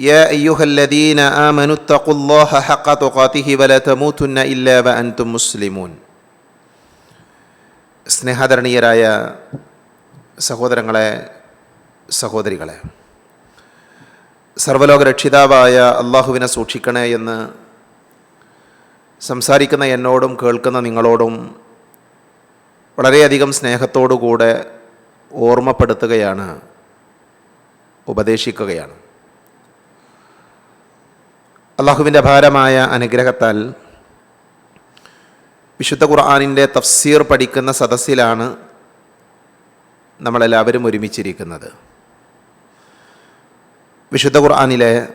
يا أيها الذين آمنوا اتقوا الله حق تقاته ولا تموتن إلا وأنتم مسلمون സ്നേഹാദരണീയരായ സഹോദരങ്ങളെ സഹോദരികളെ സർവലോക രക്ഷിതാവായ അള്ളാഹുവിനെ സൂക്ഷിക്കണേ എന്ന് സംസാരിക്കുന്ന എന്നോടും കേൾക്കുന്ന നിങ്ങളോടും വളരെയധികം സ്നേഹത്തോടുകൂടെ ഓർമ്മപ്പെടുത്തുകയാണ് ഉപദേശിക്കുകയാണ് അള്ളാഹുവിന്റെ ഭാരമായ അനുഗ്രഹത്താൽ വിശുദ്ധ ഖുർആാനിന്റെ തഫ്സീർ പഠിക്കുന്ന സദസ്സിലാണ് നമ്മളെല്ലാവരും ഒരുമിച്ചിരിക്കുന്നത്. വിശുദ്ധ ഖുർആാനിലെ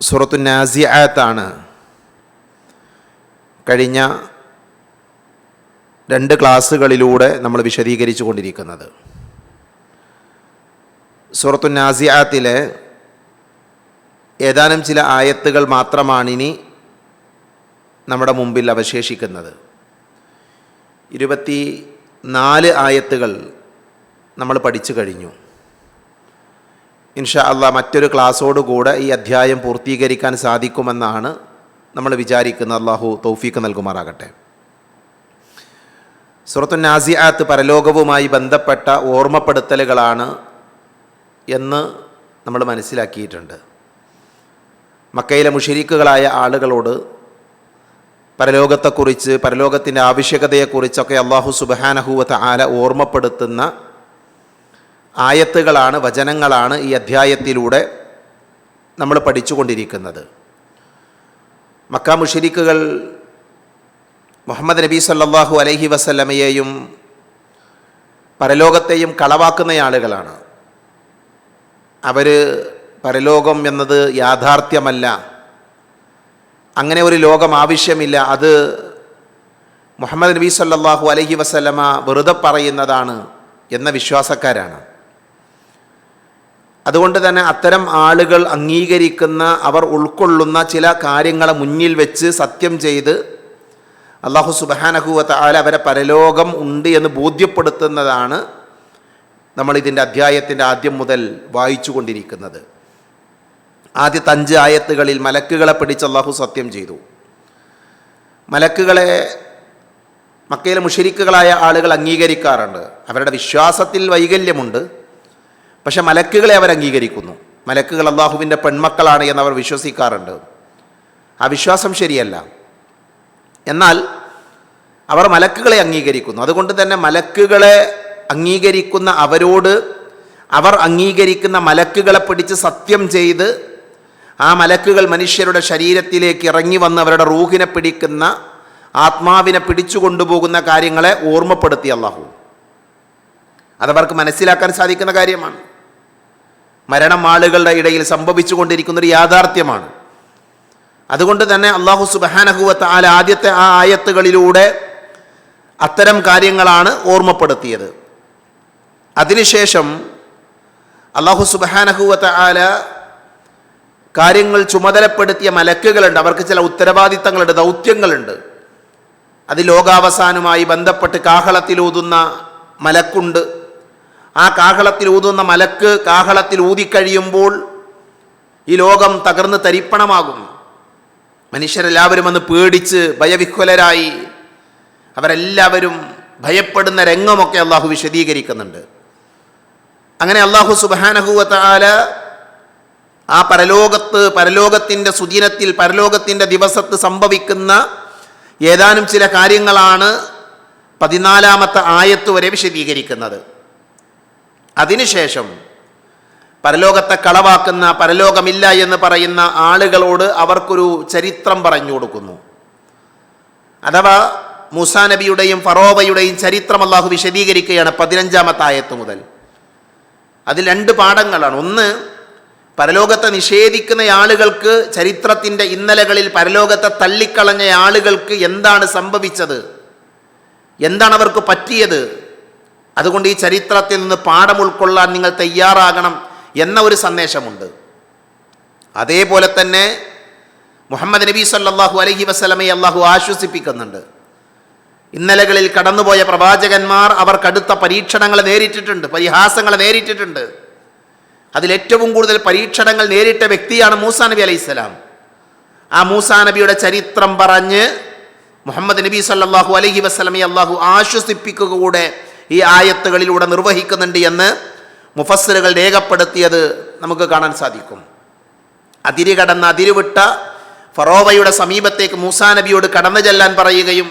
സുറത്തു നാസിയാത്താണ് കഴിഞ്ഞ രണ്ട് ക്ലാസ്സുകളിലൂടെ നമ്മൾ വിശദീകരിച്ചു കൊണ്ടിരിക്കുന്നത്. സുറത്തു നാസിയാത്തിലെ ഏതാനും ചില ആയത്തുകൾ മാത്രമാണ് ഇനി നമ്മുടെ മുമ്പിൽ അവശേഷിക്കുന്നത്. ഇരുപത്തി നാല് ആയത്തുകൾ നമ്മൾ പഠിച്ചു കഴിഞ്ഞു. ഇൻഷാ അള്ളാ മറ്റൊരു ക്ലാസ്സോടുകൂടെ ഈ അധ്യായം പൂർത്തീകരിക്കാൻ സാധിക്കുമെന്നാണ് നമ്മൾ വിചാരിക്കുന്നത്. അള്ളാഹു തൗഫീഖ് നൽകുമാറാകട്ടെ. സുറത്തു നാസിയാത്ത് പരലോകവുമായി ബന്ധപ്പെട്ട ഓർമ്മപ്പെടുത്തലുകളാണ് എന്ന് നമ്മൾ മനസ്സിലാക്കിയിട്ടുണ്ട്. മക്കയിലെ മുഷരിക്കുകളായ ആളുകളോട് പരലോകത്തെക്കുറിച്ച് പരലോകത്തിന്റെ ആവശ്യകതയെക്കുറിച്ചൊക്കെ അള്ളാഹു സുബഹാനഹൂവത്ത് ആല ഓർമ്മപ്പെടുത്തുന്ന ആയത്തുകളാണ് വചനങ്ങളാണ് ഈ അധ്യായത്തിലൂടെ നമ്മൾ പഠിച്ചുകൊണ്ടിരിക്കുന്നത്. മക്ക മുഷരിക്കുകൾ മുഹമ്മദ് നബി സല്ലാഹു അലൈഹി വസല്ലമയെയും പരലോകത്തെയും കളവാക്കുന്ന ആളുകളാണ്. അവർ പരലോകം എന്നത് യാഥാർത്ഥ്യമല്ല. അങ്ങനെ ഒരു ലോകം ആവശ്യമില്ല. അത് മുഹമ്മദ് നബി സല്ലാഹു അലഹി വസ്ലമ വെറുതെ പറയുന്നതാണ് എന്ന വിശ്വാസക്കാരാണ്. അതുകൊണ്ട് തന്നെ അത്തരം ആളുകൾ അംഗീകരിക്കുന്ന അവർ ഉൾക്കൊള്ളുന്ന ചില കാര്യങ്ങളെ മുന്നിൽ വെച്ച് സത്യം ചെയ്ത് അള്ളാഹു സുബാനഹുവത്ത് ആല അവരെ പരലോകം ഉണ്ട് എന്ന് ബോധ്യപ്പെടുത്തുന്നതാണ് നമ്മൾ ഇതിന്റെ അധ്യായത്തിന്റെ ആദ്യം മുതൽ വായിച്ചു കൊണ്ടിരിക്കുന്നത്. ആദ്യത്തെ അഞ്ച് ആയത്തുകളിൽ മലക്കുകളെ പിടിച്ച് അള്ളാഹു സത്യം ചെയ്തു. മലക്കുകളെ മക്കയിലെ മുഷരിക്കുകളായ ആളുകൾ അംഗീകരിക്കാറുണ്ട്. അവരുടെ വിശ്വാസത്തിൽ വൈകല്യമുണ്ട്. പക്ഷെ മലക്കുകളെ അവർ അംഗീകരിക്കുന്നു. മലക്കുകൾ അള്ളാഹുവിന്റെ പെൺമക്കളാണ് എന്ന് അവർ വിശ്വസിക്കാറുണ്ട്. ആ വിശ്വാസം ശരിയല്ല. എന്നാൽ അവർ മലക്കുകളെ അംഗീകരിക്കുന്നു. അതുകൊണ്ട് തന്നെ മലക്കുകളെ അംഗീകരിക്കുന്ന അവരോട് അവർ അംഗീകരിക്കുന്ന മലക്കുകളെ പിടിച്ച് സത്യം ചെയ്ത് ആ മലക്കുകൾ മനുഷ്യരുടെ ശരീരത്തിലേക്ക് ഇറങ്ങി വന്ന് അവരുടെ റൂഹിനെ പിടിക്കുന്ന ആത്മാവിനെ പിടിച്ചു കൊണ്ടുപോകുന്ന കാര്യങ്ങളെ ഓർമ്മപ്പെടുത്തി അള്ളാഹു അതവർക്ക് മനസ്സിലാക്കാൻ സാധിക്കുന്ന കാര്യമാണ്. മരണം ആളുകളുടെ ഇടയിൽ സംഭവിച്ചു കൊണ്ടിരിക്കുന്ന ഒരു യാഥാർത്ഥ്യമാണ്. അതുകൊണ്ട് തന്നെ അള്ളാഹു സുബാനഹുവത്ത് ആല ആദ്യത്തെ ആ ആയത്തുകളിലൂടെ അത്തരം കാര്യങ്ങളാണ് ഓർമ്മപ്പെടുത്തിയത്. അതിനുശേഷം അള്ളാഹു സുബാനഹുവത്ത് ആല കാര്യങ്ങൾ ചുമതലപ്പെടുത്തിയ മലക്കുകളുണ്ട്. അവർക്ക് ചില ഉത്തരവാദിത്തങ്ങളുണ്ട് ദൗത്യങ്ങളുണ്ട്. അത് ലോകാവസാനവുമായി ബന്ധപ്പെട്ട് കാഹളത്തിൽ ഊതുന്ന മലക്കുണ്ട്. ആ കാഹളത്തിൽ ഊതുന്ന മലക്ക് കാഹളത്തിൽ ഊതിക്കഴിയുമ്പോൾ ഈ ലോകം തകർന്ന് തരിപ്പണമാകും. മനുഷ്യരെല്ലാവരും അന്ന് പേടിച്ച് ഭയവിഹ്വലരായി അവരെല്ലാവരും ഭയപ്പെടുന്ന രംഗമൊക്കെ അള്ളാഹു വിശദീകരിക്കുന്നുണ്ട്. അങ്ങനെ അള്ളാഹു സുബാനഹുവത്ത ആല ആ പരലോകത്ത് പരലോകത്തിന്റെ സുദിനത്തിൽ പരലോകത്തിന്റെ ദിവസത്ത് സംഭവിക്കുന്ന ഏതാനും ചില കാര്യങ്ങളാണ് പതിനാലാമത്തെ ആയത്ത് വരെ വിശദീകരിക്കുന്നത്. അതിനുശേഷം പരലോകത്തെ കളവാക്കുന്ന പരലോകമില്ല എന്ന് പറയുന്ന ആളുകളോട് അവർക്കൊരു ചരിത്രം പറഞ്ഞു കൊടുക്കുന്നു. അഥവാ മൂസാ നബിയുടെയും ഫറോബയുടെയും ചരിത്രം അള്ളാഹു വിശദീകരിക്കുകയാണ് പതിനഞ്ചാമത്തെ ആയത്ത് മുതൽ. അതിൽ രണ്ട് പാഠങ്ങളാണ്. ഒന്ന് പരലോകത്തെ നിഷേധിക്കുന്ന ആളുകൾക്ക് ചരിത്രത്തിന്റെ ഇന്നലകളിൽ പരലോകത്തെ തള്ളിക്കളഞ്ഞ ആളുകൾക്ക് എന്താണ് സംഭവിച്ചത്? എന്താണ് അവർക്ക് പറ്റിയത്? അതുകൊണ്ട് ഈ ചരിത്രത്തിൽ നിന്ന് പാഠം ഉൾക്കൊള്ളാൻ നിങ്ങൾ തയ്യാറാകണം എന്ന ഒരു സന്ദേശമുണ്ട്. അതേപോലെ തന്നെ മുഹമ്മദ് നബി സല്ലാഹു അലഹി വസല്ലമയെ അള്ളാഹു ആശ്വസിപ്പിക്കുന്നുണ്ട്. ഇന്നലകളിൽ കടന്നുപോയ പ്രവാചകന്മാർ അവർക്കടുത്ത പരീക്ഷണങ്ങളെ നേരിട്ടിട്ടുണ്ട് പരിഹാസങ്ങളെ നേരിട്ടിട്ടുണ്ട്. അതിലേറ്റവും കൂടുതൽ പരീക്ഷണങ്ങൾ നേരിട്ട വ്യക്തിയാണ് മൂസാ നബി അലൈഹിസ്സലാം ആ മൂസാ നബിയുടെ ചരിത്രം പറഞ്ഞ് മുഹമ്മദ് നബി സല്ലാഹു അലഹി വസ്ലമി അള്ളാഹു ആശ്വസിപ്പിക്കുക കൂടെ ഈ ആയത്തുകളിലൂടെ നിർവഹിക്കുന്നുണ്ട് എന്ന് മുഫസ്സലുകൾ രേഖപ്പെടുത്തിയത് നമുക്ക് കാണാൻ സാധിക്കും. അതിര് കടന്ന് അതിരുവിട്ട ഫറോവയുടെ സമീപത്തേക്ക് മൂസാ നബിയോട് കടന്നു ചെല്ലാൻ പറയുകയും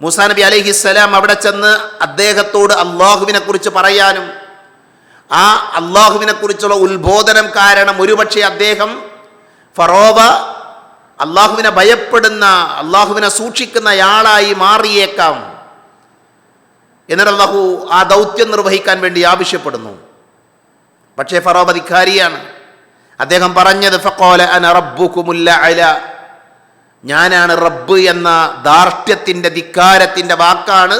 മൂസാ നബി അലൈഹിസ്സലാം അവിടെ ചെന്ന് അദ്ദേഹത്തോട് അള്ളാഹുവിനെ കുറിച്ച് പറയാനും ആ അള്ളാഹുവിനെ കുറിച്ചുള്ള ഉത്ബോധനം കാരണം ഒരുപക്ഷെ അദ്ദേഹം ഫറോവ അള്ളാഹുവിനെ ഭയപ്പെടുന്ന അള്ളാഹുവിനെ സൂക്ഷിക്കുന്നയാളായി മാറിയേക്കാം എന്നിട്ട് അള്ളാഹു ആ ദൗത്യം നിർവഹിക്കാൻ വേണ്ടി ആവശ്യപ്പെടുന്നു. പക്ഷേ ഫറോബ അധികാരിയാണ് അദ്ദേഹം പറഞ്ഞത് ഫക്കോല അന റബ്ബുക്കുമുല്ല അല ഞാനാണ് റബ്ബ് എന്ന ധാർഷ്ട്യത്തിന്റെ ധിക്കാരത്തിന്റെ വാക്കാണ്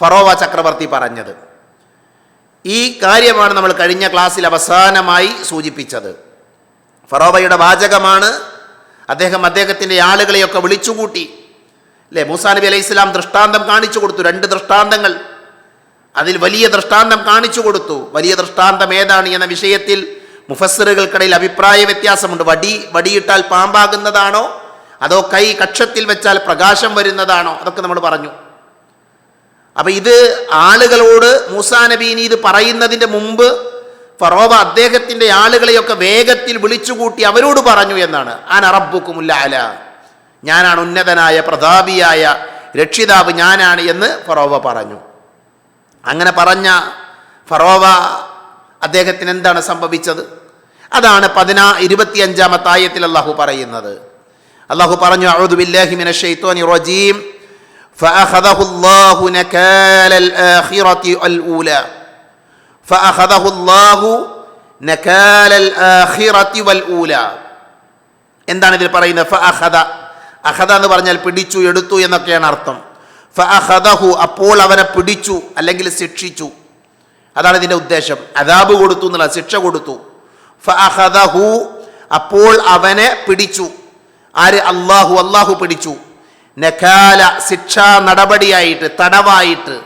ഫറോവ ചക്രവർത്തി പറഞ്ഞത്. ഈ കാര്യമാണ് നമ്മൾ കഴിഞ്ഞ ക്ലാസ്സിൽ അവസാനമായി സൂചിപ്പിച്ചത്. ഫറോബയുടെ വാചകമാണ്. അദ്ദേഹം അദ്ദേഹത്തിന്റെ ആളുകളെയൊക്കെ വിളിച്ചുകൂട്ടി. അല്ലേ മൂസാ നബി അലൈഹി ഇസ്ലാം ദൃഷ്ടാന്തം കാണിച്ചു കൊടുത്തു രണ്ട് ദൃഷ്ടാന്തങ്ങൾ. അതിൽ വലിയ ദൃഷ്ടാന്തം കാണിച്ചു കൊടുത്തു. വലിയ ദൃഷ്ടാന്തം ഏതാണ് എന്ന വിഷയത്തിൽ മുഫസ്സിറുകൾക്കിടയിൽ അഭിപ്രായ വ്യത്യാസമുണ്ട്. വടി വടിയിട്ടാൽ പാമ്പാകുന്നതാണോ? അതോ കൈ കക്ഷത്തിൽ വെച്ചാൽ പ്രകാശം വരുന്നതാണോ? അതൊക്കെ നമ്മൾ പറഞ്ഞു. അപ്പൊ ഇത് ആളുകളോട് മൂസാ നബീനി ഇത് പറയുന്നതിന്റെ മുമ്പ് ഫറോബ അദ്ദേഹത്തിന്റെ ആളുകളെയൊക്കെ വേഗത്തിൽ വിളിച്ചുകൂട്ടി അവരോട് പറഞ്ഞു എന്നാണ്. ആൻ അറബുക്കുമുല്ല അല ഞാനാണ് ഉന്നതനായ പ്രതാപിയായ രക്ഷിതാവ് ഞാനാണ് എന്ന് ഫറോവ പറഞ്ഞു. അങ്ങനെ പറഞ്ഞ ഫറോവ അദ്ദേഹത്തിന് എന്താണ് സംഭവിച്ചത്? അതാണ് പതിനാ ഇരുപത്തിയഞ്ചാമത്തായത്തിൽ അള്ളാഹു പറയുന്നത്. അള്ളാഹു പറഞ്ഞു അഊദു ഷെയ്ത്തോനി റജീം. فأخذه الله نكال الآخرة الأولى فأخذه الله نكال الآخرة والأولى എന്താണ് ഇതിൽ പറയുന്നത് ഫഅഖദ അഖദ എന്ന് പറഞ്ഞാൽ പിടിച്ചു എടുത്തു എന്നൊക്കെയാണ് അർത്ഥം ഫഅഖദഹു അപ്പോൾ അവനെ പിടിച്ചു അല്ലെങ്കിൽ ശിക്ഷിച്ചു അതാണ് ഇതിൻ്റെ ഉദ്ദേശം അതാബ് കൊടുത്തു എന്നുള്ള ശിക്ഷ കൊടുത്തു ഫഅഖദഹു അപ്പോൾ അവനെ പിടിച്ചു ആര് അള്ളാഹു അള്ളാഹു പിടിച്ചു നഖാല ശിക്ഷാ നടപടിയായിട്ട് തടവായിട്ട്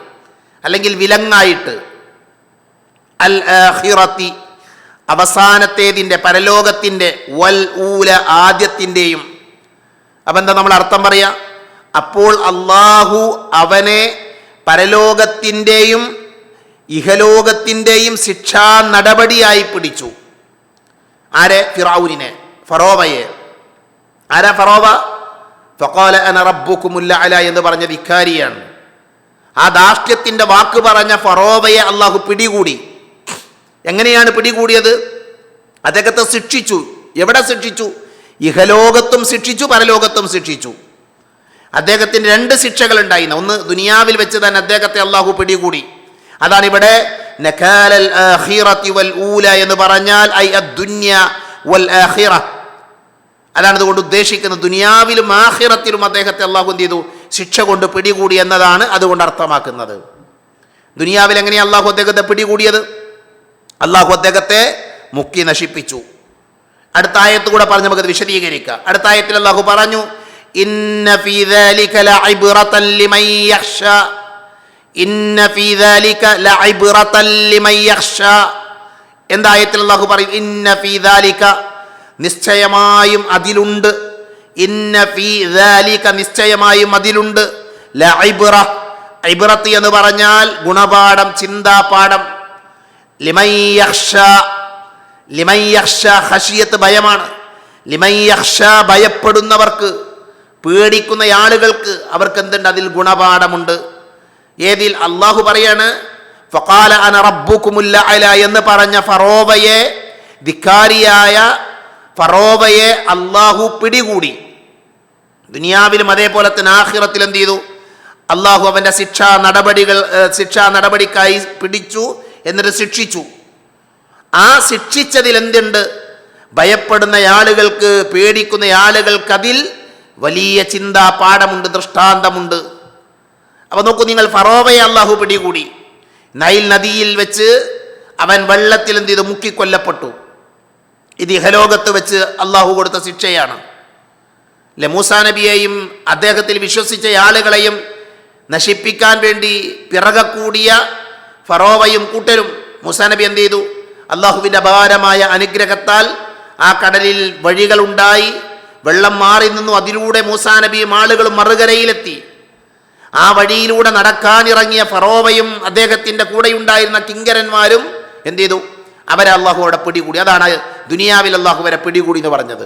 അല്ലെങ്കിൽ വിലങ്ങായിട്ട്. അൽ ആഖിറത്തി അവസാനത്തേതിന്റെ പരലോകത്തിന്റെ വൽ ഊല ആദ്യത്തിന്റെയും. അപ്പം എന്താ നമ്മൾ അർത്ഥം പറയാ? അപ്പോൾ അള്ളാഹു അവനെ പരലോകത്തിന്റെയും ഇഹലോകത്തിന്റെയും ശിക്ഷാ നടപടിയായി പിടിച്ചു. ആരെ? ഫിറാവുനെ ഫറോവയെ. ആരാ ഫറോവ? ഫക്കോല അന റബ്ബുക്കുമുല്ല അല എന്ന് പറഞ്ഞ വിക്കാരിയാണ് ആ ദാഷ്ട്യത്തിന്റെ വാക്ക് പറഞ്ഞ ഫറോവയെ അള്ളാഹു പിടികൂടി. എങ്ങനെയാണ് പിടികൂടിയത്? അദ്ദേഹത്തെ ശിക്ഷിച്ചു. എവിടെ ശിക്ഷിച്ചു? ഇഹലോകത്തും ശിക്ഷിച്ചു പരലോകത്തും ശിക്ഷിച്ചു. അദ്ദേഹത്തിന് രണ്ട് ശിക്ഷകൾ ഉണ്ടായിരുന്നു ഒന്ന് ദുനിയാവിൽ വെച്ച് തന്നെ അദ്ദേഹത്തെ അള്ളാഹു പിടികൂടി. അതാണ് ഇവിടെ എന്ന് പറഞ്ഞാൽ ഐ അദ്ദുന്യ വൽ ആഖിറ. അതാണ് അതുകൊണ്ട് ഉദ്ദേശിക്കുന്നത്. ദുനിയാവിലും ആഹിറത്തിലും അദ്ദേഹത്തെ അള്ളാഹു എന്ത് ചെയ്തു? ശിക്ഷ കൊണ്ട് പിടികൂടി എന്നതാണ് അതുകൊണ്ട് അർത്ഥമാക്കുന്നത്. ദുനിയാവിൽ എങ്ങനെയാണ് അള്ളാഹു അദ്ദേഹത്തെ പിടികൂടിയത്? അള്ളാഹു അദ്ദേഹത്തെ മുക്കി നശിപ്പിച്ചു. അടുത്ത ആയത്ത് കൂടെ പറഞ്ഞ് നമുക്കത് വിശദീകരിക്കാം. അടുത്ത ആയത്തിൽ അള്ളാഹു പറഞ്ഞു എന്തായത്തിൽ എന്താ ആയത്തിൽ അള്ളാഹു പറയും? നിശ്ചയമായും അതിലുണ്ട്. ഇന്ന ഫീ നിശ്ചയമായും അതിലുണ്ട്. ലൈബ്ര ഐബ്രത്ത് എന്ന് പറഞ്ഞാൽ ഗുണപാഠം ചിന്താപാഠം. ലിമയ്യക്ഷ ലിമയ്യക്ഷ ഹഷിയത്ത് ഭയമാണ്. ലിമയ്യക്ഷ ഭയപ്പെടുന്നവർക്ക് പേടിക്കുന്ന ആളുകൾക്ക് അവർക്ക് എന്തുണ്ട്? അതിൽ ഗുണപാഠമുണ്ട്. ഏതിൽ? അള്ളാഹു പറയാണ് ഫഖാല അന റബ്ബുക്കുമുല്ല അല എന്ന് പറഞ്ഞ ഫറോവയെ ധിക്കാരിയായ ഫറോവയെ അള്ളാഹു പിടികൂടി. ദുനിയാവിലും അതേപോലെ തന്നെ ആഹിറത്തിൽ എന്ത് ചെയ്തു? അള്ളാഹു അവന്റെ ശിക്ഷാ നടപടികൾ ശിക്ഷാ നടപടിക്കായി പിടിച്ചു എന്നിട്ട് ശിക്ഷിച്ചു. ആ ശിക്ഷിച്ചതിൽ എന്തുണ്ട്? ഭയപ്പെടുന്ന ആളുകൾക്ക് പേടിക്കുന്ന ആളുകൾക്ക് അതിൽ വലിയ ചിന്താ പാഠമുണ്ട് ദൃഷ്ടാന്തമുണ്ട്. അപ്പൊ നോക്കൂ നിങ്ങൾ ഫറോവയെ അള്ളാഹു പിടികൂടി. നൈൽ നദിയിൽ വെച്ച് അവൻ വെള്ളത്തിൽ എന്ത് ചെയ്തു? മുക്കിക്കൊല്ലപ്പെട്ടു. ഇത് ഇഹലോകത്ത് വെച്ച് അള്ളാഹു കൊടുത്ത ശിക്ഷയാണ്. ലമൂസ മൂസാ നബിയെയും അദ്ദേഹത്തിൽ വിശ്വസിച്ച ആളുകളെയും നശിപ്പിക്കാൻ വേണ്ടി പിറകെ കൂടിയ ഫറോവയും കൂട്ടരും മൂസ നബി എന്ത് ചെയ്തു? അള്ളാഹുവിന്റെ അപാരമായ അനുഗ്രഹത്താൽ ആ കടലിൽ വഴികളുണ്ടായി വെള്ളം മാറി നിന്നു. അതിലൂടെ മൂസാ നബിയും ആളുകളും മറുകരയിലെത്തി. ആ വഴിയിലൂടെ നടക്കാനിറങ്ങിയ ഫറോവയും അദ്ദേഹത്തിന്റെ കൂടെയുണ്ടായിരുന്ന കിങ്കരന്മാരും എന്ത് ചെയ്തു? അവരെ അള്ളാഹു അവിടെ പിടികൂടി അതാണ് ദുനിയാവിൽ അള്ളാഹു വരെ പിടികൂടി എന്ന് പറഞ്ഞത്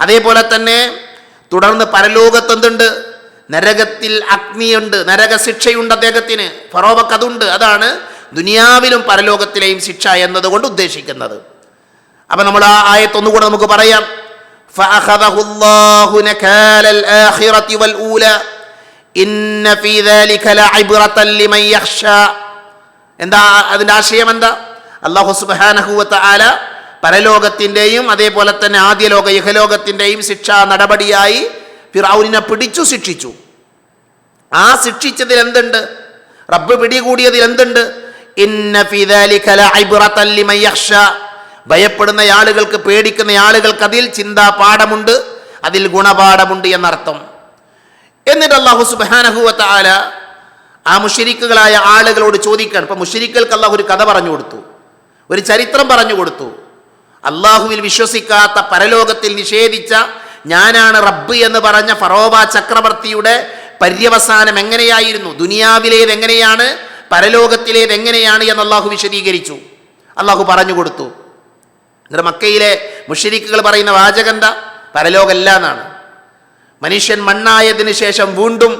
അതേപോലെ തന്നെ തുടർന്ന് പരലോകത്ത് എന്തുണ്ട് നരകത്തിൽ അഗ്നിയുണ്ട് നരക ശിക്ഷയുണ്ട് അദ്ദേഹത്തിന് ഫറോവക്ക് അതുണ്ട് അതാണ് ദുനിയാവിലും പരലോകത്തിലെയും ശിക്ഷ എന്നതുകൊണ്ട് ഉദ്ദേശിക്കുന്നത് അപ്പം നമ്മൾ ആ ആയത്തൊന്നുകൂടെ നമുക്ക് പറയാം فأخذه الله نكال الآخرة والأولى إن في ذلك لعبرة لمن يخشى എന്താ അതിൻ്റെ ആശയം എന്താ അള്ളാഹു സുബാനഹുവത്ത ആല പരലോകത്തിന്റെയും അതേപോലെ തന്നെ ആദ്യ ലോക യഹലോകത്തിന്റെയും ശിക്ഷാ നടപടിയായി ഫിറാവുലിനെ പിടിച്ചു ശിക്ഷിച്ചു. ആ ശിക്ഷിച്ചതിൽ എന്തുണ്ട്? റബ്ബ് പിടികൂടിയതിൽ എന്തുണ്ട്. ഭയപ്പെടുന്ന ആളുകൾക്ക് പേടിക്കുന്ന ആളുകൾക്ക് അതിൽ ചിന്താ പാഠമുണ്ട് അതിൽ ഗുണപാഠമുണ്ട് എന്നർത്ഥം. എന്നിട്ട് അള്ളാഹു സുബാനഹുവത്ത ആല ആ മുഷരിക്കുകളായ ആളുകളോട് ചോദിക്കണം ഇപ്പൊ മുഷരിക്കൾക്ക് അള്ളാഹു ഒരു കഥ പറഞ്ഞു കൊടുത്തു. ഒരു ചരിത്രം പറഞ്ഞു കൊടുത്തു. അള്ളാഹുവിൽ വിശ്വസിക്കാത്ത പരലോകത്തിൽ നിഷേധിച്ച ഞാനാണ് റബ്ബ് എന്ന് പറഞ്ഞ ഫറോബ ചക്രവർത്തിയുടെ പര്യവസാനം എങ്ങനെയായിരുന്നു? ദുനിയാവിലേത് എങ്ങനെയാണ്? പരലോകത്തിലേത് എങ്ങനെയാണ് എന്ന് അള്ളാഹു വിശദീകരിച്ചു. അള്ളാഹു പറഞ്ഞു കൊടുത്തു. എന്നിട്ട് മക്കയിലെ മുഷരിക്കുകൾ പറയുന്ന വാചകന്ത പരലോകമല്ല എന്നാണ് മനുഷ്യൻ മണ്ണായതിന് ശേഷം വീണ്ടും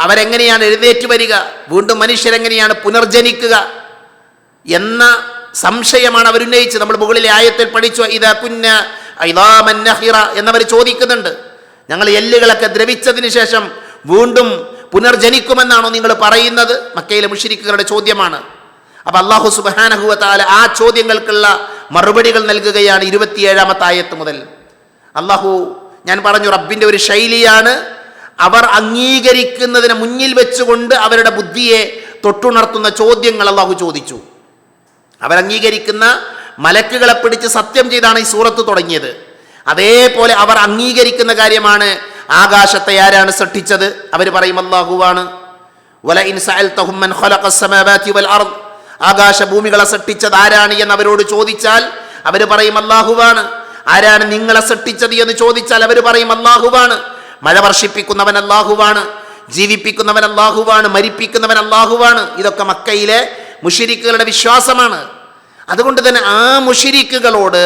അവരെങ്ങനെയാണ് എഴുന്നേറ്റ് വരിക? വീണ്ടും മനുഷ്യരെങ്ങനെയാണ് പുനർജനിക്കുക? എന്ന സംശയമാണ് അവർ ഉന്നയിച്ചത്. നമ്മൾ മുകളിലെ ആയത്തിൽ പഠിച്ചു ഇതാ കുഞ്ഞ ഐദാമൻ നഹിറ എന്നവർ ചോദിക്കുന്നുണ്ട്. ഞങ്ങൾ എല്ലുകളൊക്കെ ദ്രവിച്ചതിന് ശേഷം വീണ്ടും പുനർജനിക്കുമെന്നാണോ നിങ്ങൾ പറയുന്നത്? മക്കയിലെ മുഷിരിക്കുകളുടെ ചോദ്യമാണ്. അപ്പൊ അള്ളാഹു സുബാനഹുവത്താല ആ ചോദ്യങ്ങൾക്കുള്ള മറുപടികൾ നൽകുകയാണ് ഇരുപത്തിയേഴാമത്തെ ആയത്ത് മുതൽ. അള്ളാഹു ഞാൻ പറഞ്ഞു റബ്ബിന്റെ ഒരു ശൈലിയാണ് അവർ അംഗീകരിക്കുന്നതിന് മുന്നിൽ വെച്ചുകൊണ്ട് അവരുടെ ബുദ്ധിയെ തൊട്ടുണർത്തുന്ന ചോദ്യങ്ങൾ അള്ളാഹു ചോദിച്ചു. അവരംഗീകരിക്കുന്ന മലക്കുകളെ പിടിച്ച് സത്യം ചെയ്താണ് ഈ സൂറത്ത് തുടങ്ങിയത്. അതേപോലെ അവർ അംഗീകരിക്കുന്ന കാര്യമാണ് ആകാശത്തെ ആരാണ് സൃഷ്ടിച്ചത്? അവർ പറയും അള്ളാഹുവാണ് വല ആകാശഭൂമികളെ സൃഷ്ടിച്ചത് ആരാണ് എന്ന് അവരോട് ചോദിച്ചാൽ അവർ പറയും അള്ളാഹുവാണ് ആരാണ് നിങ്ങളെ സൃഷ്ടിച്ചത് എന്ന് ചോദിച്ചാൽ അവർ പറയും അള്ളാഹുവാണ് മഴ വർഷിപ്പിക്കുന്നവൻ അള്ളാഹുവാണ് ജീവിപ്പിക്കുന്നവൻ അള്ളാഹുവാണ് മരിപ്പിക്കുന്നവൻ അള്ളാഹുവാണ് ഇതൊക്കെ മക്കയിലെ മുഷിരിക്കുകളുടെ വിശ്വാസമാണ്. അതുകൊണ്ട് തന്നെ ആ മുഷിരിക്കുകളോട്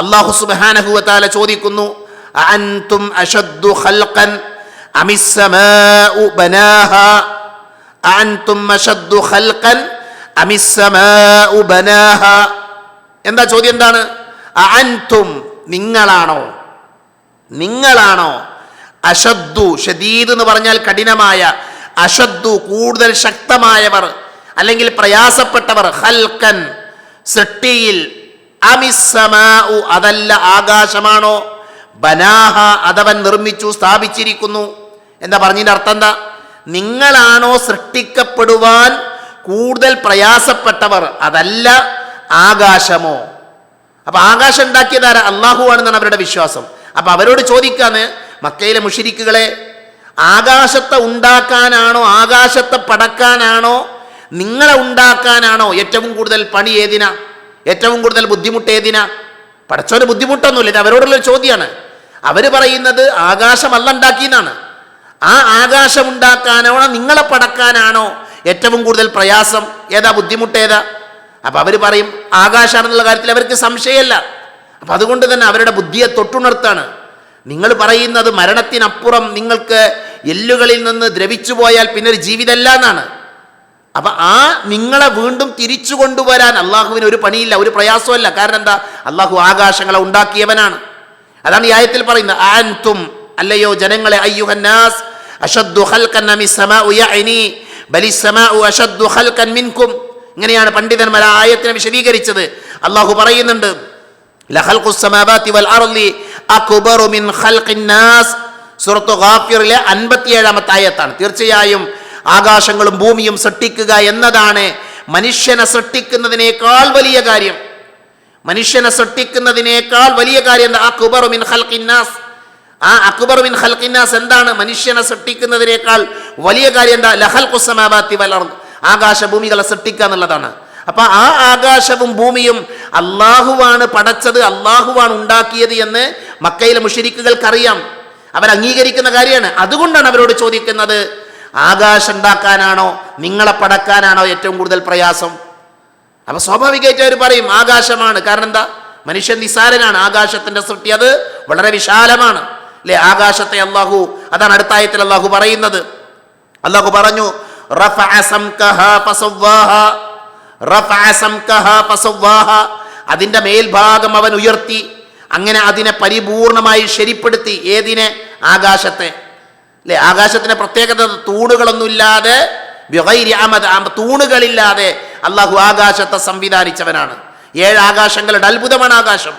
അള്ളാഹു സുബാനഹുവത്താല ചോദിക്കുന്നു ഖൽഖൻ? അമിസ്സമാഉ ഖൽഖൻ? അമിസ്സമാഉ എന്താ ചോദ്യം എന്താണ്? അഅൻതും നിങ്ങളാണോ? നിങ്ങളാണോ? അഷദ്ദു ഷദീദ് എന്ന് പറഞ്ഞാൽ കഠിനമായ അഷദ്ദു കൂടുതൽ ശക്തമായവർ അല്ലെങ്കിൽ പ്രയാസപ്പെട്ടവർ ഹൽക്കൻ സൃഷ്ടിയിൽ അതല്ല ആകാശമാണോ? ബനാഹ അതവൻ നിർമ്മിച്ചു സ്ഥാപിച്ചിരിക്കുന്നു. എന്താ പറഞ്ഞതിന്റെ അർത്ഥം എന്താ? നിങ്ങളാണോ സൃഷ്ടിക്കപ്പെടുവാൻ കൂടുതൽ പ്രയാസപ്പെട്ടവർ? അതല്ല ആകാശമോ? അപ്പൊ ആകാശം ഉണ്ടാക്കിയതാര? അള്ളാഹു ആണെന്നാണ് അവരുടെ വിശ്വാസം. അപ്പൊ അവരോട് ചോദിക്കാന്ന് മക്കയിലെ മുഷിരിക്കുകളെ ആകാശത്തെ ഉണ്ടാക്കാനാണോ ആകാശത്തെ പടക്കാനാണോ നിങ്ങളെ ഉണ്ടാക്കാനാണോ ഏറ്റവും കൂടുതൽ പണി ഏതിനാ? ഏറ്റവും കൂടുതൽ ബുദ്ധിമുട്ട് ഏതിനാ? പടച്ചോന് ബുദ്ധിമുട്ടൊന്നുമില്ല ഇത് അവരോടുള്ള ചോദ്യമാണ്. അവർ പറയുന്നത് ആകാശമല്ല ഉണ്ടാക്കിയെന്നാണ്. ആ ആകാശം ഉണ്ടാക്കാനോ നിങ്ങളെ പടക്കാനാണോ ഏറ്റവും കൂടുതൽ പ്രയാസം? ഏതാ ബുദ്ധിമുട്ട് ഏതാ? അപ്പൊ അവർ പറയും ആകാശമാണെന്നുള്ള കാര്യത്തിൽ അവർക്ക് സംശയമല്ല. അപ്പൊ അതുകൊണ്ട് തന്നെ അവരുടെ ബുദ്ധിയെ തൊട്ടുണർത്താണ്. നിങ്ങൾ പറയുന്നത് മരണത്തിനപ്പുറം നിങ്ങൾക്ക് എല്ലുകളിൽ നിന്ന് ദ്രവിച്ചു പോയാൽ പിന്നെ ഒരു ജീവിതമല്ല എന്നാണ്. അപ്പൊ ആ നിങ്ങളെ വീണ്ടും തിരിച്ചു കൊണ്ടുവരാൻ അള്ളാഹുവിന് ഒരു പണിയില്ല ഒരു പ്രയാസമല്ല കാരണം എന്താ? അള്ളാഹു ആകാശങ്ങളെ ഉണ്ടാക്കിയവനാണ്. അതാണ് ഈ ആയത്തിൽ പറയുന്നത്. ആൻതും അല്ലയോ ജനങ്ങളെ അയ്യുഹന്നാസ് ഇങ്ങനെയാണ് പണ്ഡിതന്മാർ ആ ആയത്തിനെ വിശദീകരിച്ചത്. അള്ളാഹു പറയുന്നുണ്ട് അൻപത്തിയേഴാമത്തെ ആയത്താണ്. തീർച്ചയായും ആകാശങ്ങളും ഭൂമിയും സൃഷ്ടിക്കുക എന്നതാണ് മനുഷ്യനെ സൃഷ്ടിക്കുന്നതിനേക്കാൾ വലിയ കാര്യം. മനുഷ്യനെ സൃഷ്ടിക്കുന്നതിനേക്കാൾ വലിയ കാര്യം അക്ബറു മിൻ ഖൽഖിന്നാസ് ആ അക്ബർ മിൻ ഖൽഖിന്നാസ് എന്താണ്? മനുഷ്യനെ സൃഷ്ടിക്കുന്നതിനേക്കാൾ വലിയ കാര്യം എന്താ? ലഹൽ കുസമാബാത്തി വലർന്ന് ആകാശ ഭൂമികളെ സൃഷ്ടിക്കുക എന്നുള്ളതാണ്. അപ്പൊ ആ ആകാശവും ഭൂമിയും അള്ളാഹുവാണ് പടച്ചത് അള്ളാഹുവാണ് ഉണ്ടാക്കിയത് എന്ന് മക്കയിലെ മുഷരിക്കുകൾക്കറിയാം. അവർ അംഗീകരിക്കുന്ന കാര്യമാണ്. അതുകൊണ്ടാണ് അവരോട് ചോദിക്കുന്നത് ആകാശം ഉണ്ടാക്കാനാണോ നിങ്ങളെ പടക്കാനാണോ ഏറ്റവും കൂടുതൽ പ്രയാസം? അപ്പൊ സ്വാഭാവികമായിട്ട് അവർ പറയും ആകാശമാണ്. കാരണം എന്താ? മനുഷ്യൻ നിസാരനാണ്. ആകാശത്തിന്റെ സൃഷ്ടി അത് വളരെ വിശാലമാണ്. അല്ലെ? ആകാശത്തെ അള്ളാഹു അതാണ് അടുത്ത ആയത്തിൽ അള്ളാഹു പറയുന്നത്. അള്ളാഹു പറഞ്ഞു. അതിന്റെ മേൽഭാഗം അവൻ ഉയർത്തി അങ്ങനെ അതിനെ പരിപൂർണമായി ശരിപ്പെടുത്തി. ഏതിനെ? ആകാശത്തെ. അല്ലെ? ആകാശത്തിന്റെ പ്രത്യേകത തൂണുകളൊന്നുമില്ലാതെ തൂണുകളില്ലാതെ അള്ളാഹു ആകാശത്തെ സംവിധാനിച്ചവനാണ്. ഏഴ് ആകാശങ്ങളുടെ അത്ഭുതമാണ് ആകാശം.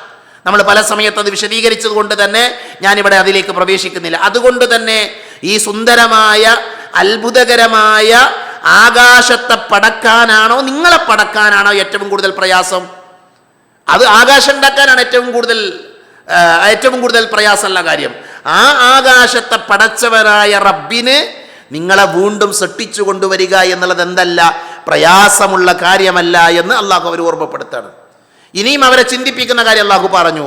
നമ്മൾ പല സമയത്ത് അത് വിശദീകരിച്ചത് കൊണ്ട് തന്നെ ഞാനിവിടെ അതിലേക്ക് പ്രവേശിക്കുന്നില്ല. അതുകൊണ്ട് തന്നെ ഈ സുന്ദരമായ അത്ഭുതകരമായ ആകാശത്തെ പടക്കാനാണോ നിങ്ങളെ പടക്കാനാണോ ഏറ്റവും കൂടുതൽ പ്രയാസം? അത് ആകാശം ഉണ്ടാക്കാനാണ് ഏറ്റവും കൂടുതൽ ഏറ്റവും കൂടുതൽ പ്രയാസമുള്ള കാര്യം. ആ ആകാശത്തെ പടച്ചവരായ റബ്ബിന് നിങ്ങളെ വീണ്ടും സൃഷ്ടിച്ചു കൊണ്ടുവരിക എന്നുള്ളത് എന്തല്ല? പ്രയാസമുള്ള കാര്യമല്ല എന്ന് അള്ളാഹു അവർ ഓർമ്മപ്പെടുത്താണ്. ഇനിയും അവരെ ചിന്തിപ്പിക്കുന്ന കാര്യം അള്ളാഹു പറഞ്ഞു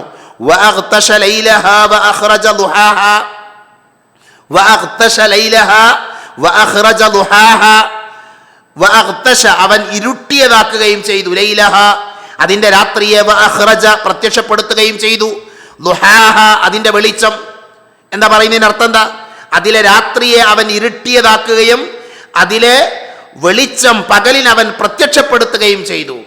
അവൻ ഇരുട്ടിയതാക്കുകയും ചെയ്തു ലൈലഹ അതിന്റെ രാത്രിയെ പ്രത്യക്ഷപ്പെടുത്തുകയും ചെയ്തു അതിന്റെ വെളിച്ചം എന്താ പറയുന്നതിന് അർത്ഥം എന്താ? അതിലെ രാത്രിയെ അവൻ ഇരുട്ടിയതാക്കുകയും അതിലെ വെളിച്ചം പകലിന് അവൻ പ്രത്യക്ഷപ്പെടുത്തുകയും ചെയ്തു.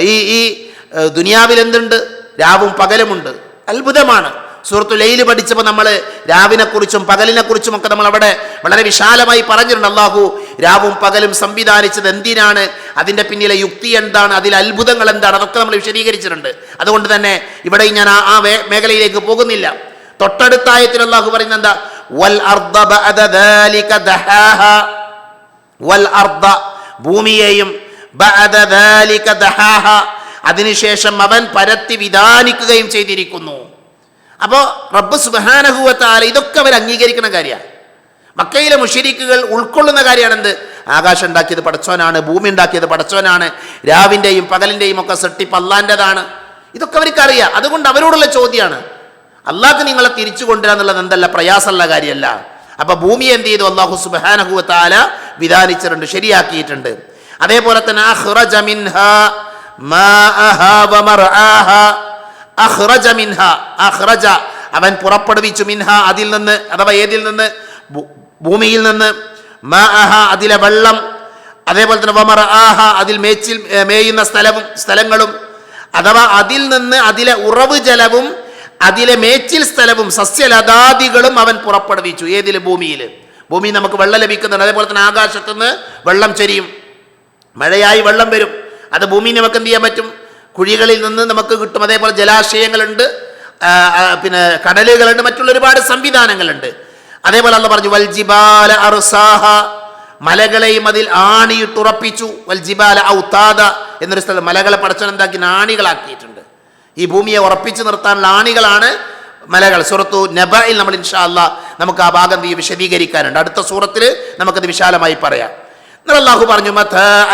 ഈ ഈ ദുനിയാവിൽ എന്തുണ്ട്? രാവും പകലുമുണ്ട്. അത്ഭുതമാണ്. സുഹൃത്തു ലൈൽ പഠിച്ചപ്പോൾ നമ്മൾ രാവിനെക്കുറിച്ചും പകലിനെക്കുറിച്ചും ഒക്കെ നമ്മൾ അവിടെ വളരെ വിശാലമായി പറഞ്ഞിട്ടുണ്ട്. അള്ളാഹു രാവും പകലും സംവിധാനിച്ചത് എന്തിനാണ്? അതിന്റെ പിന്നിലെ യുക്തി എന്താണ്? അതിലെ അത്ഭുതങ്ങൾ എന്താണ്? അതൊക്കെ നമ്മൾ വിശദീകരിച്ചിട്ടുണ്ട്. അതുകൊണ്ട് തന്നെ ഇവിടെ ഞാൻ ആ- മേഖലയിലേക്ക് പോകുന്നില്ല. തൊട്ടടുത്ത ആയത്തിൽ അള്ളാഹു പറയുന്നത് എന്താ? വൽ വൽ ഭൂമിയെയും അതിനുശേഷം അവൻ പരത്തി വിധാനിക്കുകയും ചെയ്തിരിക്കുന്നു. അപ്പോൾ റബ്ബ് സുബാനഹുവത്താല ഇതൊക്കെ അവർ അംഗീകരിക്കുന്ന കാര്യമാണ്. മക്കയിലെ മുഷിരിക്കുകൾ ഉൾക്കൊള്ളുന്ന കാര്യമാണ് എന്ത് ആകാശം ഉണ്ടാക്കിയത് പടച്ചോനാണ് ഭൂമി ഉണ്ടാക്കിയത് പടച്ചോനാണ് രാവിന്റെയും പകലിന്റെയും ഒക്കെ സൃഷ്ടിപ്പ് ഇതൊക്കെ അവർക്ക് അറിയാം. അതുകൊണ്ട് അവരോടുള്ള ചോദ്യമാണ്. അള്ളാഹ്ക്ക് നിങ്ങളെ തിരിച്ചു കൊണ്ടുവരിക എന്നുള്ളത് എന്തല്ല? പ്രയാസമുള്ള കാര്യമല്ല. അപ്പൊ ഭൂമി എന്ത് ചെയ്തു? അള്ളാഹു സുബാനഹുവത്താല വിധാനിച്ചിട്ടുണ്ട് ശരിയാക്കിയിട്ടുണ്ട്. അതേപോലെ തന്നെ അവൻ പുറപ്പെടുവിച്ചു മിൻഹ അതിൽ നിന്ന് അഥവാ ഏതിൽ നിന്ന്? ഭൂമിയിൽ നിന്ന്. അതിലെ വെള്ളം. അതേപോലെ തന്നെ വമർ ആഹ അതിൽ മേച്ചിൽ മേയുന്ന സ്ഥലവും സ്ഥലങ്ങളും. അഥവാ അതിൽ നിന്ന് അതിലെ ഉറവ് ജലവും അതിലെ മേച്ചിൽ സ്ഥലവും സസ്യലതാദികളും അവൻ പുറപ്പെടുവിച്ചു. ഏതിൽ ഭൂമിയിൽ ഭൂമി നമുക്ക് വെള്ളം ലഭിക്കുന്നുണ്ട്. അതേപോലെ തന്നെ ആകാശത്തു നിന്ന് വെള്ളം ചരിയും. മഴയായി വെള്ളം വരും. അത് ഭൂമിയിൽ നമുക്ക് എന്ത് ചെയ്യാൻ പറ്റും? കുഴികളിൽ നിന്ന് നമുക്ക് കിട്ടും. അതേപോലെ ജലാശയങ്ങളുണ്ട്. പിന്നെ കടലുകളുണ്ട്. മറ്റുള്ള ഒരുപാട് സംവിധാനങ്ങളുണ്ട്. അതേപോലെ അന്ന് പറഞ്ഞു വൽജിബാല അറുസാഹ മലകളെയും അതിൽ ആണിയിട്ടുറപ്പിച്ചു. വൽജിബാല ഔതാദ എന്നൊരു സ്ഥലം. മലകളെ പടച്ചവൻ എന്താക്കി? ആണികളാക്കിയിട്ടുണ്ട് ഈ ഭൂമിയെ ഉറപ്പിച്ചു നിർത്താനുള്ള ആണികളാണ് മലകൾ. സൂറത്തു നബയിൽ നമ്മൾ ഇൻഷാ അല്ലാ നമുക്ക് ആ ഭാഗം ഈ വിശദീകരിക്കാനുണ്ട്. അടുത്ത സൂറത്തിൽ നമുക്കത് വിശാലമായി പറയാം. എന്നാൽ അള്ളാഹു പറഞ്ഞു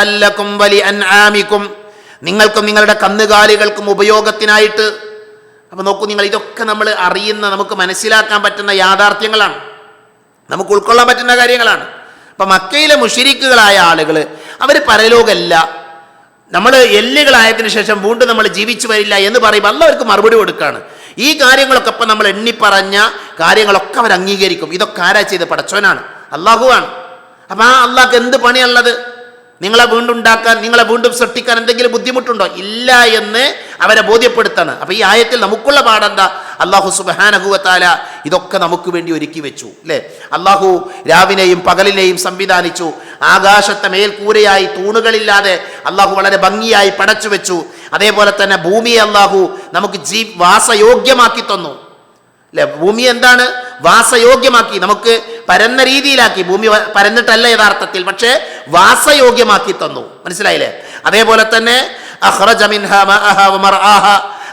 അല്ലക്കും വലി അൻആമിക്കും നിങ്ങൾക്കും നിങ്ങളുടെ കന്നുകാലികൾക്കും ഉപയോഗത്തിനായിട്ട് അപ്പൊ നോക്കൂ നിങ്ങൾ ഇതൊക്കെ നമ്മൾ അറിയുന്ന നമുക്ക് മനസ്സിലാക്കാൻ പറ്റുന്ന യാഥാർത്ഥ്യങ്ങളാണ്. നമുക്ക് ഉൾക്കൊള്ളാൻ പറ്റുന്ന കാര്യങ്ങളാണ്. അപ്പൊ മക്കയിലെ മുഷിരിക്കുകളായ ആളുകൾ അവർ പരലോകല്ല. നമ്മൾ എല്ലുകളായതിനു ശേഷം വീണ്ടും നമ്മൾ ജീവിച്ചു വരില്ല എന്ന് പറയുമ്പോൾ അല്ല മറുപടി കൊടുക്കുകയാണ് ഈ കാര്യങ്ങളൊക്കെ ഇപ്പം നമ്മൾ എണ്ണിപ്പറഞ്ഞ കാര്യങ്ങളൊക്കെ അവർ അംഗീകരിക്കും ഇതൊക്കെ ആരാ ചെയ്ത് പടച്ചോനാണ്. അള്ളാഹുവാണ്. അപ്പം ആ അള്ളാഹ്ക്ക് എന്ത് പണിയുള്ളത് നിങ്ങളെ വീണ്ടും ഉണ്ടാക്കാൻ നിങ്ങളെ വീണ്ടും സൃഷ്ടിക്കാൻ എന്തെങ്കിലും ബുദ്ധിമുട്ടുണ്ടോ? ഇല്ല എന്ന് അവരെ ബോധ്യപ്പെടുത്താണ്. അപ്പം ഈ ആയത്തിൽ നമുക്കുള്ള പാടെന്താ അള്ളാഹു സുബാനഹുവത്താല ഇതൊക്കെ നമുക്ക് വേണ്ടി ഒരുക്കി വെച്ചു അല്ലേ അള്ളാഹു രാവിനെയും പകലിനെയും സംവിധാനിച്ചു ആകാശത്തെ മേൽക്കൂരയായി തൂണുകളില്ലാതെ അള്ളാഹു വളരെ ഭംഗിയായി പടച്ചു വെച്ചു. അതേപോലെ തന്നെ ഭൂമിയെ അള്ളാഹു നമുക്ക് ജീ വാസയോഗ്യമാക്കി തന്നു. അല്ലെ ഭൂമി എന്താണ്? വാസയോഗ്യമാക്കി. നമുക്ക് പരന്ന രീതിയിലാക്കി. ഭൂമി പരന്നിട്ടല്ല യഥാർത്ഥത്തിൽ പക്ഷേ വാസയോഗ്യമാക്കി തന്നു. മനസ്സിലായില്ലേ? അതേപോലെ തന്നെ.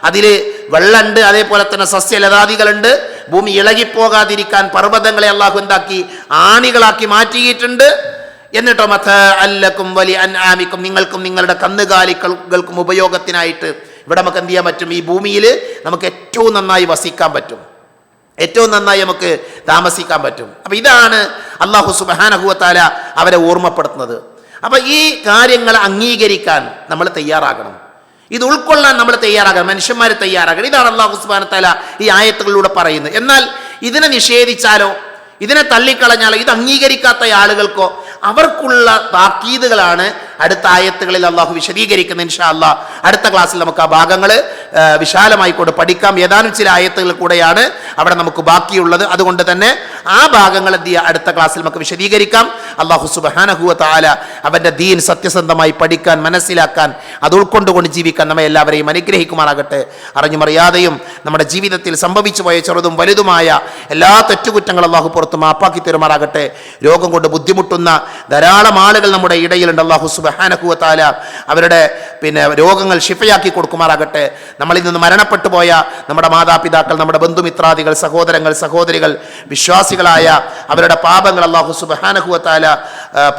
അതിൽ വെള്ളമുണ്ട് അതേപോലെ തന്നെ സസ്യലതാദികളുണ്ട്. ഭൂമി ഇളകിപ്പോകാതിരിക്കാൻ പർവതങ്ങളെ അള്ളാഹു എന്താക്കി? ആണികളാക്കി മാറ്റിയിട്ടുണ്ട്. എന്നിട്ടോ മഥ അല്ലക്കും വലി അൻആമിക്കും നിങ്ങൾക്കും നിങ്ങളുടെ കന്നുകാലികൾക്കും ഉപയോഗത്തിനായിട്ട് ഇവിടെ നമുക്ക് എന്ത് ചെയ്യാൻ പറ്റും? ഈ ഭൂമിയിൽ നമുക്ക് ഏറ്റവും നന്നായി വസിക്കാൻ പറ്റും. ഏറ്റവും നന്നായി നമുക്ക് താമസിക്കാൻ പറ്റും. അപ്പം ഇതാണ് അള്ളാഹു സുബാനഹുവത്താല അവരെ ഓർമ്മപ്പെടുത്തുന്നത്. അപ്പം ഈ കാര്യങ്ങൾ അംഗീകരിക്കാൻ നമ്മൾ തയ്യാറാകണം. ഇത് ഉൾക്കൊള്ളാൻ നമ്മൾ തയ്യാറാകണം. മനുഷ്യന്മാർ തയ്യാറാകണം. ഇതാണ് അള്ളാഹു സുബാനത്താല ഈ ആയത്തുകളിലൂടെ പറയുന്നത്. എന്നാൽ ഇതിനെ നിഷേധിച്ചാലോ? ഇതിനെ തള്ളിക്കളഞ്ഞാലോ? ഇത് അംഗീകരിക്കാത്ത ആളുകൾക്കോ? അവർക്കുള്ള താക്കീതുകളാണ് അടുത്ത ആയത്തുകളിൽ അള്ളാഹു വിശദീകരിക്കുന്നത് ഇൻഷാ അള്ളാഹ് അടുത്ത ക്ലാസ്സിൽ നമുക്ക് ആ ഭാഗങ്ങൾ വിശാലമായി കൊണ്ട് പഠിക്കാം. ഏതാനും ചില ആയത്തുകൾ കൂടെയാണ് അവിടെ നമുക്ക് ബാക്കിയുള്ളത്. അതുകൊണ്ട് തന്നെ ആ ഭാഗങ്ങൾ എന്ത് ചെയ്യുക? അടുത്ത ക്ലാസ്സിൽ നമുക്ക് വിശദീകരിക്കാം. അള്ളാഹു സുബാനഹുവ താല അവന്റെ ദീൻ സത്യസന്ധമായി പഠിക്കാൻ മനസ്സിലാക്കാൻ അത് ഉൾക്കൊണ്ടുകൊണ്ട് ജീവിക്കാൻ നമ്മെ എല്ലാവരെയും അനുഗ്രഹിക്കുമാറാകട്ടെ. അറിഞ്ഞുമറിയാതെയും നമ്മുടെ ജീവിതത്തിൽ സംഭവിച്ചു പോയ ചെറുതും വലുതുമായ എല്ലാ തെറ്റുകുറ്റങ്ങളും അള്ളാഹു പുറത്ത് മാപ്പാക്കി തരുമാറാകട്ടെ. രോഗം കൊണ്ട് ബുദ്ധിമുട്ടുന്ന ധാരാളം ആളുകൾ നമ്മുടെ ഇടയിലുണ്ട്. അള്ളാഹു സുബഹാനഹുവ താല അവരുടെ പിന്നെ രോഗങ്ങൾ ഷിഫയാക്കി കൊടുക്കുമാറാകട്ടെ. നമ്മളിൽ നിന്ന് മരണപ്പെട്ടു പോയ നമ്മുടെ മാതാപിതാക്കൾ നമ്മുടെ ബന്ധുമിത്രാദികൾ സഹോദരങ്ങൾ സഹോദരികൾ വിശ്വാസികളായ അവരുടെ പാപങ്ങൾ അള്ളാഹു സുബഹാനഹുവത്താല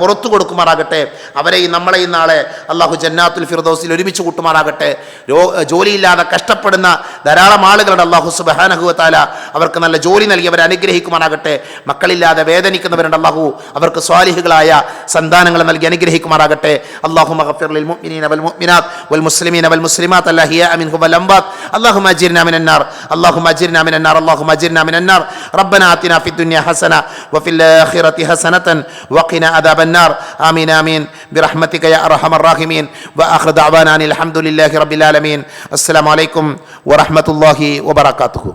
പുറത്തു കൊടുക്കുമാറാകട്ടെ. അവരെയും നമ്മളെയും നാളെ അള്ളാഹു ജന്നാത്തുൽ ഫിർദോസിൽ ഒരുമിച്ച് കൂട്ടുമാറാകട്ടെ. ജോലിയില്ലാതെ കഷ്ടപ്പെടുന്ന ധാരാളം ആളുകളുടെ അള്ളാഹു സുബഹാനഹുവത്താല അവർക്ക് നല്ല ജോലി നൽകി അവരെ അനുഗ്രഹിക്കുമാറാകട്ടെ. മക്കളില്ലാതെ വേദനിക്കുന്നവരുണ്ട് അള്ളാഹു അവർക്ക് സ്വാലിഹികളായ സന്താനങ്ങൾ നൽകി അനുഗ്രഹിക്കുമാറാകട്ടെ. അള്ളാഹു മഹഫിർ മുഅ്മിനീന വൽ മുഅ്മിനാത്ത് വൽ മുസ്ലിമീന വൽ മുസ്ലിമാത്ത് അല്ലാഹിയ അമിൻ വൽ അംവാത്ത് اللهم اجرنا من النار اللهم اجرنا من النار اللهم اجرنا من النار. ربنا آتنا في الدنيا حسنة وفي الآخرة حسنة وقنا عذاب النار. آمين آمين. برحمتك يا أرحم الراحمين. وآخر دعوانا أن الحمد لله رب العالمين. السلام عليكم ورحمة الله وبركاته.